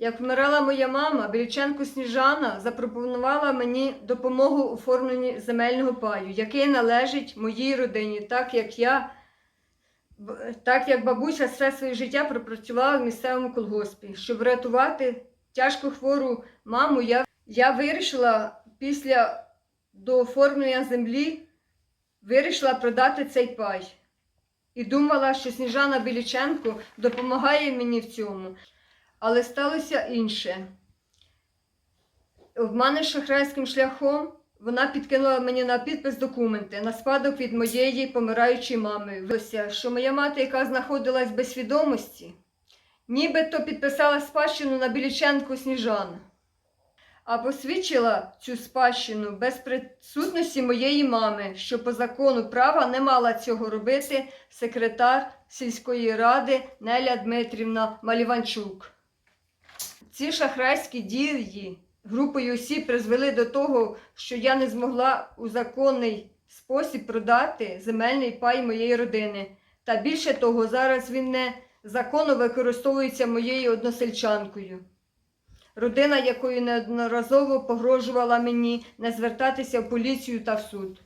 Як вмирала моя мама, Біліченко Сніжана запропонувала мені допомогу у оформленні земельного паю, який належить моїй родині, так як я, так як бабуся все своє життя пропрацювала в місцевому колгоспі. Щоб врятувати тяжко хвору маму, я, я вирішила після до оформлення землі вирішила продати цей пай. І думала, що Сніжана Біліченко допомагає мені в цьому. Але сталося інше. В мене шахрайським шляхом вона підкинула мені на підпис документи на спадок від моєї помираючої мами. Виявилося, що моя мати, яка знаходилась без свідомості, нібито підписала спадщину на Біліченку Сніжану, а посвідчила цю спадщину без присутності моєї мами, що по закону права не мала цього робити секретар сільської ради Неля Дмитрівна Маліванчук. Ці шахрайські дії групою осіб призвели до того, що я не змогла у законний спосіб продати земельний пай моєї родини. Та більше того, зараз він не законно використовується моєю односельчанкою. Родина, якою неодноразово погрожувала мені не звертатися в поліцію та в суд.